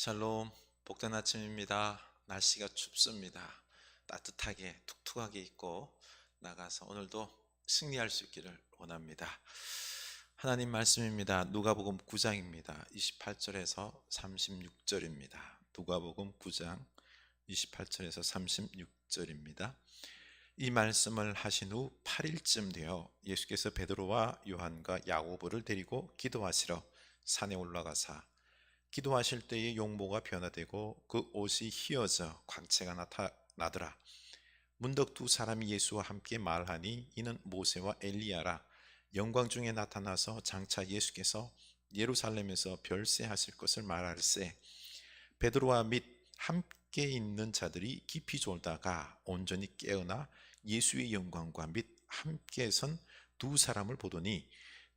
샬롬, 복된 아침입니다. 날씨가 춥습니다. 따뜻하게, 툭툭하게 입고 나가서 오늘도 승리할 수 있기를 원합니다. 하나님 말씀입니다. 누가복음 9장입니다. 28절에서 36절입니다. 누가복음 9장 28절에서 36절입니다. 이 말씀을 하신 후 8일쯤 되어 예수께서 베드로와 요한과 야고보를 데리고 기도하시러 산에 올라가사 기도하실 때에 용모가 변화되고 그 옷이 휘어져 광채가 나타나더라. 문득 두 사람이 예수와 함께 말하니 이는 모세와 엘리야라. 영광 중에 나타나서 장차 예수께서 예루살렘에서 별세하실 것을 말할세. 베드로와 및 함께 있는 자들이 깊이 졸다가 온전히 깨어나 예수의 영광과 및 함께 선 두 사람을 보더니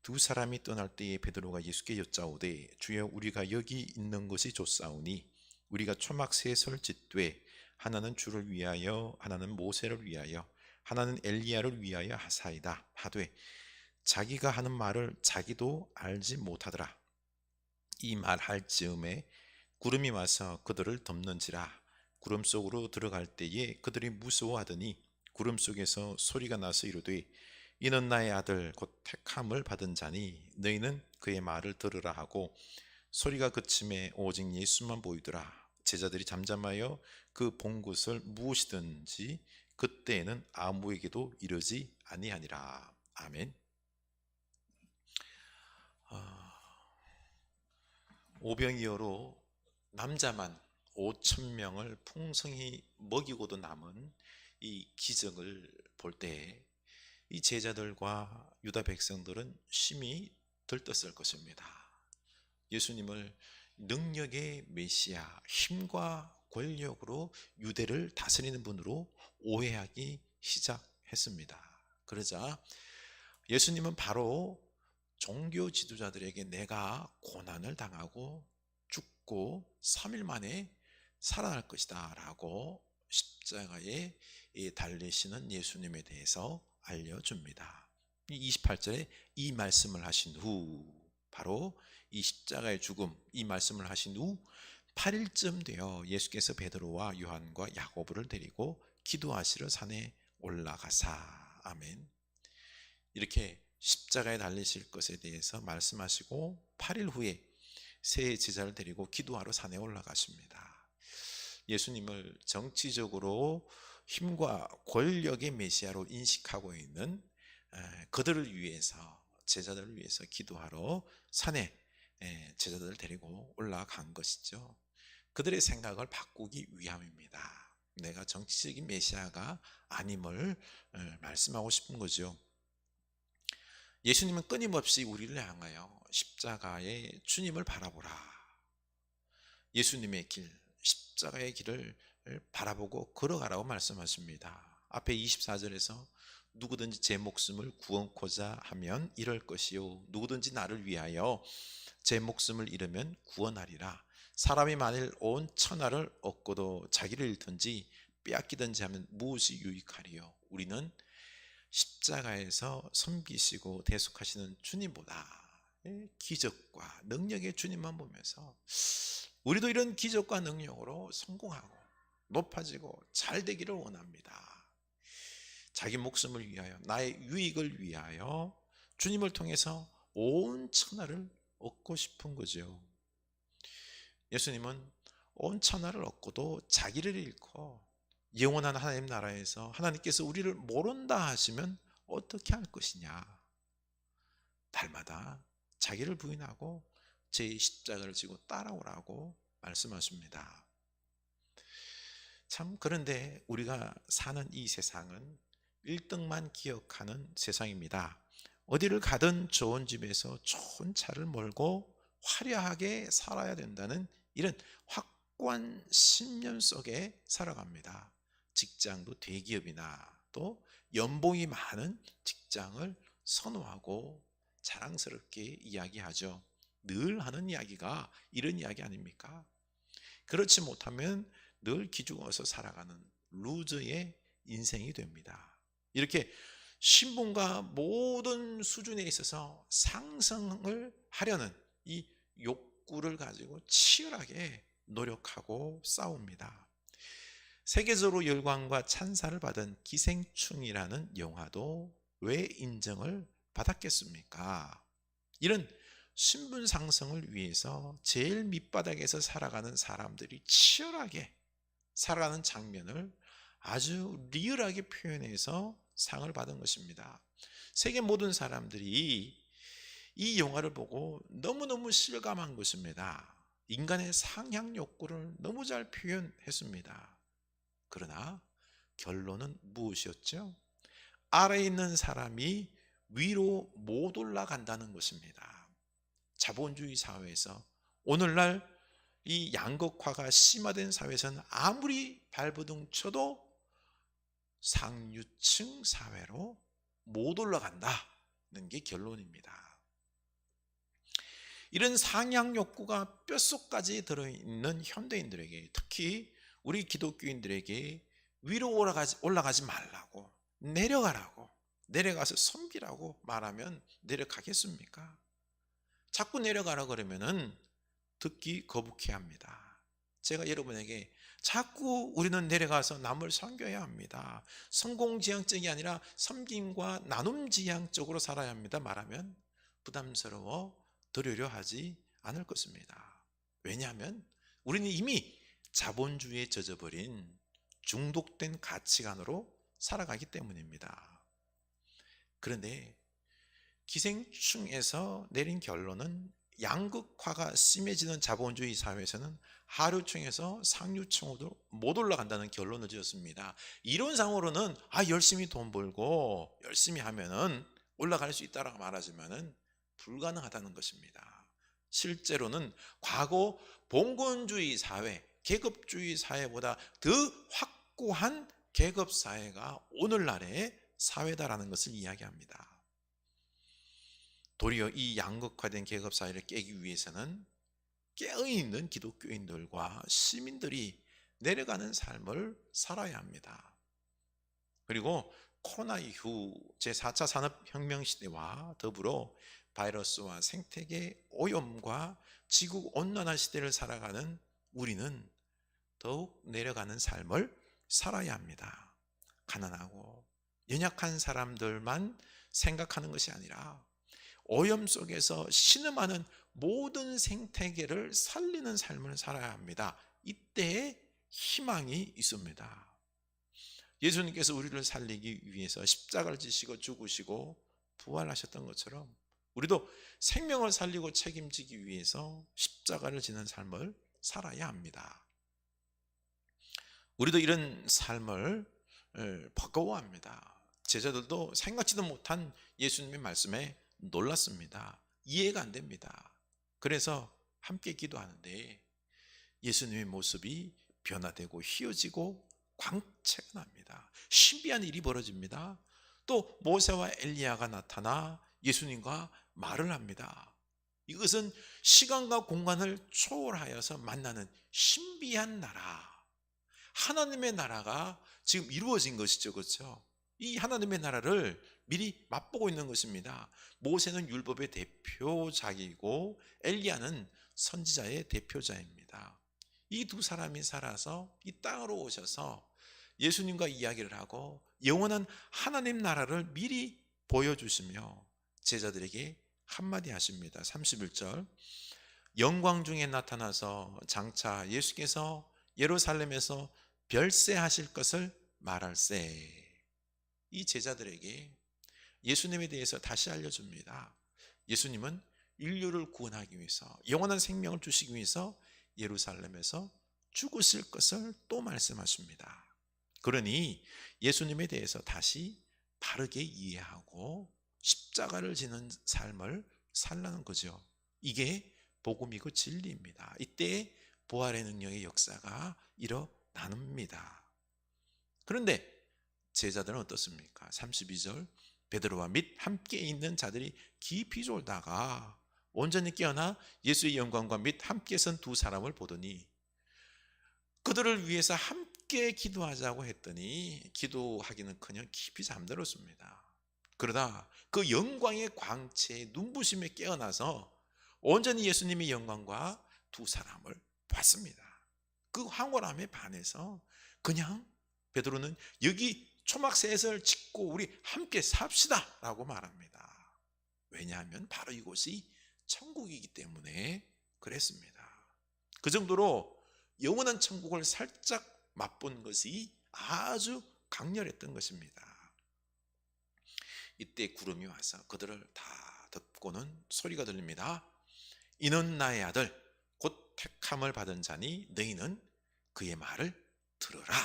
두 사람이 떠날 때에 베드로가 예수께 여짜오되 주여 우리가 여기 있는 것이 좋사오니 우리가 초막 셋을 짓되 하나는 주를 위하여 하나는 모세를 위하여 하나는 엘리야를 위하여 하사이다. 하되 자기가 하는 말을 자기도 알지 못하더라. 이 말할 즈음에 구름이 와서 그들을 덮는지라. 구름 속으로 들어갈 때에 그들이 무서워하더니 구름 속에서 소리가 나서 이르되 이는 나의 아들 곧 택함을 받은 자니 너희는 그의 말을 들으라 하고 소리가 그침에 오직 예수만 보이더라. 제자들이 잠잠하여 그 본 것을 무엇이든지 그때에는 아무에게도 이르지 아니하니라. 아멘. 아, 오병이어로 남자만 5천 명을 풍성히 먹이고도 남은 이 기적을 볼 때 이 제자들과 유다 백성들은 심히 들떴을 것입니다. 예수님을 능력의 메시아, 힘과 권력으로 유대를 다스리는 분으로 오해하기 시작했습니다. 그러자 예수님은 바로 종교 지도자들에게 내가 고난을 당하고 죽고 3일 만에 살아날 것이다 라고 십자가에 달리시는 예수님에 대해서 알려줍니다. 28절에 이 말씀을 하신 후 바로 이 십자가의 죽음 이 말씀을 하신 후 8일쯤 되어 예수께서 베드로와 요한과 야고보를 데리고 기도하시러 산에 올라가사. 아멘. 이렇게 십자가에 달리실 것에 대해서 말씀하시고 8일 후에 세 제자를 데리고 기도하러 산에 올라가십니다. 예수님을 정치적으로 힘과 권력의 메시아로 인식하고 있는 그들을 위해서 제자들을 위해서 기도하러 산에 제자들을 데리고 올라간 것이죠. 그들의 생각을 바꾸기 위함입니다. 내가 정치적인 메시아가 아님을 말씀하고 싶은 거죠. 예수님은 끊임없이 우리를 향하여 십자가의 주님을 바라보라. 예수님의 길, 십자가의 길을 바라보고 걸어가라고 말씀하십니다. 앞에 24절에서 누구든지 제 목숨을 구원코자 하면 이럴 것이요. 누구든지 나를 위하여 제 목숨을 잃으면 구원하리라. 사람이 만일 온 천하를 얻고도 자기를 잃든지 빼앗기든지 하면 무엇이 유익하리요? 우리는 십자가에서 섬기시고 대속하시는 주님보다 기적과 능력의 주님만 보면서 우리도 이런 기적과 능력으로 성공하고 높아지고 잘 되기를 원합니다. 자기 목숨을 위하여 나의 유익을 위하여 주님을 통해서 온 천하를 얻고 싶은 거죠. 예수님은 온 천하를 얻고도 자기를 잃고 영원한 하나님 나라에서 하나님께서 우리를 모른다 하시면 어떻게 할 것이냐. 날마다 자기를 부인하고 제 십자가를 지고 따라오라고 말씀하십니다. 참 그런데 우리가 사는 이 세상은 1등만 기억하는 세상입니다. 어디를 가든 좋은 집에서 좋은 차를 몰고 화려하게 살아야 된다는 이런 확고한 신념 속에 살아갑니다. 직장도 대기업이나 또 연봉이 많은 직장을 선호하고 자랑스럽게 이야기하죠. 늘 하는 이야기가 이런 이야기 아닙니까? 그렇지 못하면 늘 기죽어서 살아가는 루저의 인생이 됩니다. 이렇게 신분과 모든 수준에 있어서 상승을 하려는 이 욕구를 가지고 치열하게 노력하고 싸웁니다. 세계적으로 열광과 찬사를 받은 기생충이라는 영화도 왜 인정을 받았겠습니까? 이런 신분 상승을 위해서 제일 밑바닥에서 살아가는 사람들이 치열하게 살아가는 장면을 아주 리얼하게 표현해서 상을 받은 것입니다. 세계 모든 사람들이 이 영화를 보고 너무너무 실감한 것입니다. 인간의 상향 욕구를 너무 잘 표현했습니다. 그러나 결론은 무엇이었죠? 아래에 있는 사람이 위로 못 올라간다는 것입니다. 자본주의 사회에서 오늘날 이 양극화가 심화된 사회에서는 아무리 발버둥 쳐도 상류층 사회로 못 올라간다는 게 결론입니다. 이런 상향 욕구가 뼛속까지 들어있는 현대인들에게 특히 우리 기독교인들에게 위로 올라가지, 올라가지 말라고 내려가라고 내려가서 섬기라고 말하면 내려가겠습니까? 자꾸 내려가라 그러면은 듣기 거북해 합니다. 제가 여러분에게 자꾸 우리는 내려가서 남을 섬겨야 합니다. 성공지향적이 아니라 섬김과 나눔지향적으로 살아야 합니다. 말하면 부담스러워 들으려 하지 않을 것입니다. 왜냐하면 우리는 이미 자본주의에 젖어버린 중독된 가치관으로 살아가기 때문입니다. 그런데 기생충에서 내린 결론은 양극화가 심해지는 자본주의 사회에서는 하류층에서 상류층으로 못 올라간다는 결론을 지었습니다. 이론상으로는 아 열심히 돈 벌고 열심히 하면은 올라갈 수 있다라고 말하지만은 불가능하다는 것입니다. 실제로는 과거 봉건주의 사회, 계급주의 사회보다 더 확고한 계급 사회가 오늘날의 사회다라는 것을 이야기합니다. 도리어 이 양극화된 계급 사회를 깨기 위해서는 깨어있는 기독교인들과 시민들이 내려가는 삶을 살아야 합니다. 그리고 코로나 이후 제4차 산업혁명 시대와 더불어 바이러스와 생태계 오염과 지구 온난화 시대를 살아가는 우리는 더욱 내려가는 삶을 살아야 합니다. 가난하고 연약한 사람들만 생각하는 것이 아니라 오염 속에서 신음하는 모든 생태계를 살리는 삶을 살아야 합니다. 이때에 희망이 있습니다. 예수님께서 우리를 살리기 위해서 십자가를 지시고 죽으시고 부활하셨던 것처럼 우리도 생명을 살리고 책임지기 위해서 십자가를 지는 삶을 살아야 합니다. 우리도 이런 삶을 버거워합니다. 제자들도 생각지도 못한 예수님의 말씀에 놀랐습니다. 이해가 안 됩니다. 그래서 함께 기도하는데 예수님의 모습이 변화되고 휘어지고 광채가 납니다. 신비한 일이 벌어집니다. 또 모세와 엘리야가 나타나 예수님과 말을 합니다. 이것은 시간과 공간을 초월하여서 만나는 신비한 나라. 하나님의 나라가 지금 이루어진 것이죠. 그렇죠? 이 하나님의 나라를 미리 맛보고 있는 것입니다. 모세는 율법의 대표자이고 엘리야는 선지자의 대표자입니다. 이 두 사람이 살아서 이 땅으로 오셔서 예수님과 이야기를 하고 영원한 하나님 나라를 미리 보여주시며 제자들에게 한마디 하십니다. 31절. 영광 중에 나타나서 장차 예수께서 예루살렘에서 별세하실 것을 말할세. 이 제자들에게 예수님에 대해서 다시 알려줍니다. 예수님은 인류를 구원하기 위해서 영원한 생명을 주시기 위해서 예루살렘에서 죽으실 것을 또 말씀하십니다. 그러니 예수님에 대해서 다시 바르게 이해하고 십자가를 지는 삶을 살라는 거죠. 이게 복음이고 진리입니다. 이때 부활의 능력의 역사가 일어납니다. 그런데 제자들은 어떻습니까? 32절 베드로와 및 함께 있는 자들이 깊이 졸다가 온전히 깨어나 예수의 영광과 및 함께 선 두 사람을 보더니 그들을 위해서 함께 기도하자고 했더니 기도하기는커녕 깊이 잠들었습니다. 그러다 그 영광의 광채에 눈부심에 깨어나서 온전히 예수님의 영광과 두 사람을 봤습니다. 그 황홀함에 반해서 그냥 베드로는 여기 초막셋을 짓고 우리 함께 삽시다 라고 말합니다. 왜냐하면 바로 이곳이 천국이기 때문에 그랬습니다. 그 정도로 영원한 천국을 살짝 맛본 것이 아주 강렬했던 것입니다. 이때 구름이 와서 그들을 다 덮고는 소리가 들립니다. 이는 나의 아들 곧 택함을 받은 자니 너희는 그의 말을 들으라.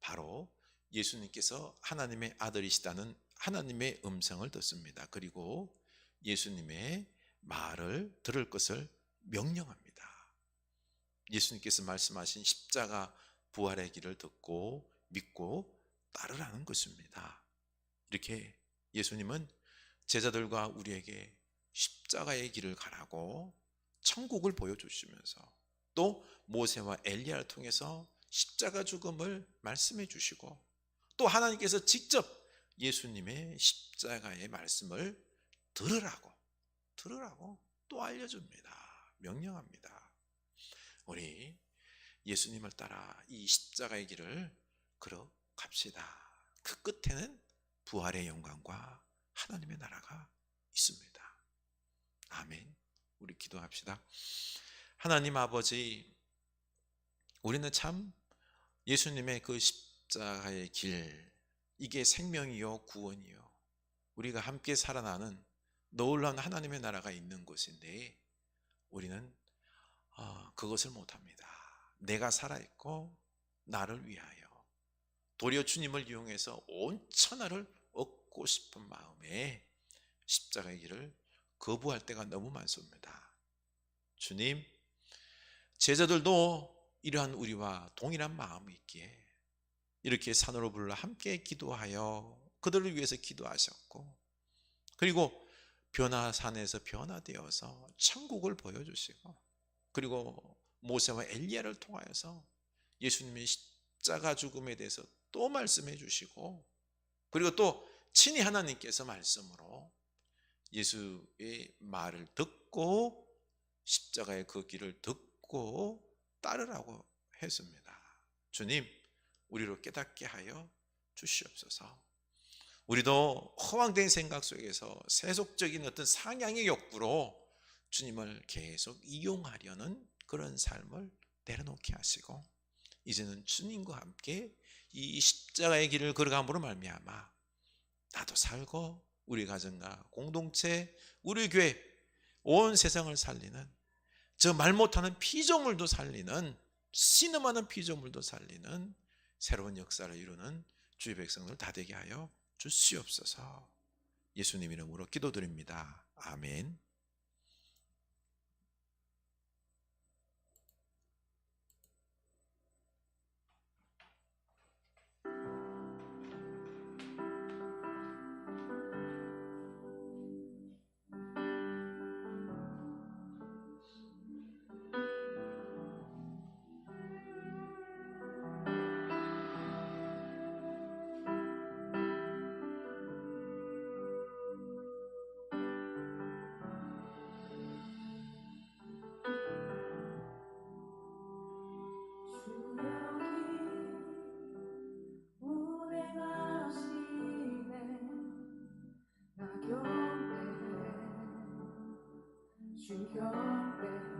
바로 예수님께서 하나님의 아들이시다는 하나님의 음성을 듣습니다. 그리고 예수님의 말을 들을 것을 명령합니다. 예수님께서 말씀하신 십자가 부활의 길을 듣고 믿고 따르라는 것입니다. 이렇게 예수님은 제자들과 우리에게 십자가의 길을 가라고 천국을 보여주시면서 또 모세와 엘리야를 통해서 십자가 죽음을 말씀해 주시고 또 하나님께서 직접 예수님의 십자가의 말씀을 들으라고 들으라고 또 알려줍니다. 명령합니다. 우리 예수님을 따라 이 십자가의 길을 걸어갑시다. 그 끝에는 부활의 영광과 하나님의 나라가 있습니다. 아멘. 우리 기도합시다. 하나님 아버지, 우리는 참 예수님의 그 십자가 의 길, 이게 생명이요, 구원이요. 우리가 함께 살아나는 놀라운 하나님의 나라가 있는 곳인데, 우리는 어, 그것을 못합니다. 내가 살아있고, 나를 위하여. 도리어 주님을 이용해서 온 천하를 얻고 싶은 마음에 십자가의 길을 거부할 때가 너무 많습니다. 주님, 제자들도 이러한 우리와 동일한 마음이 있기에 이렇게 산으로 불러 함께 기도하여 그들을 위해서 기도하셨고 그리고 변화산에서 변화되어서 천국을 보여주시고 그리고 모세와 엘리야를 통하여서 예수님의 십자가 죽음에 대해서 또 말씀해 주시고 그리고 또 친히 하나님께서 말씀으로 예수의 말을 듣고 십자가의 그 길을 듣고 따르라고 했습니다. 주님, 우리로 깨닫게 하여 주시옵소서. 우리도 허황된 생각 속에서 세속적인 어떤 상향의 욕구로 주님을 계속 이용하려는 그런 삶을 내려놓게 하시고 이제는 주님과 함께 이 십자가의 길을 걸어감으로 말미암아 나도 살고 우리 가정과 공동체, 우리 교회 온 세상을 살리는 저 말 못하는 피조물도 살리는 신음하는 피조물도 살리는 새로운 역사를 이루는 주의 백성들 다 되게 하여 주시옵소서. 예수님 이름으로 기도드립니다. 아멘. 주경배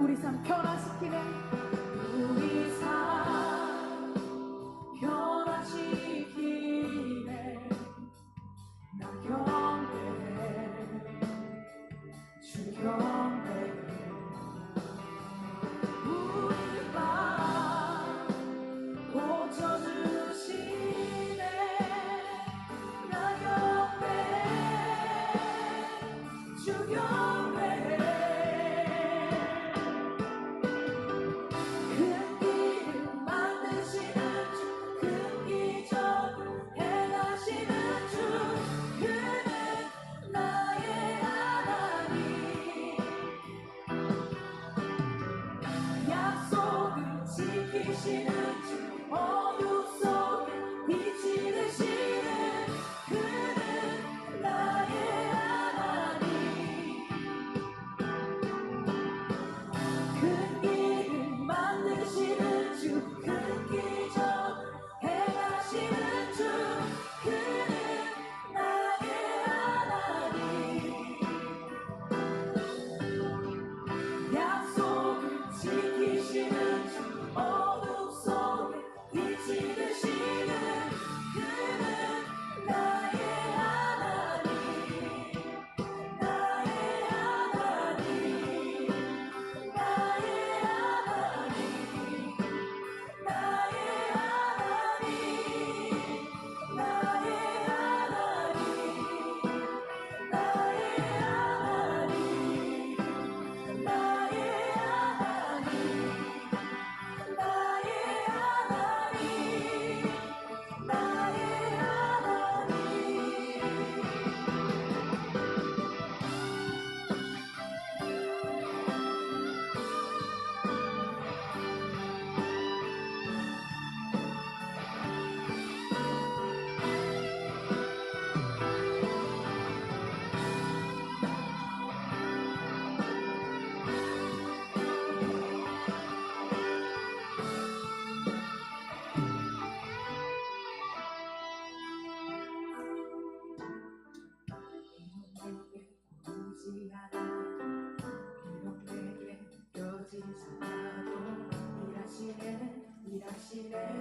우리 삶 변화시키네. 우리 삶 변화시키네. 나 경배, 주여.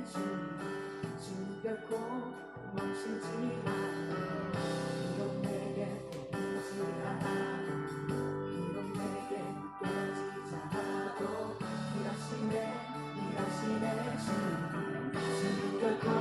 주 결코 멈추지 않아 이런 내게 오지 않아 이런 내게 깨지지 않아도 일하시네 일하시네 주, 주 결코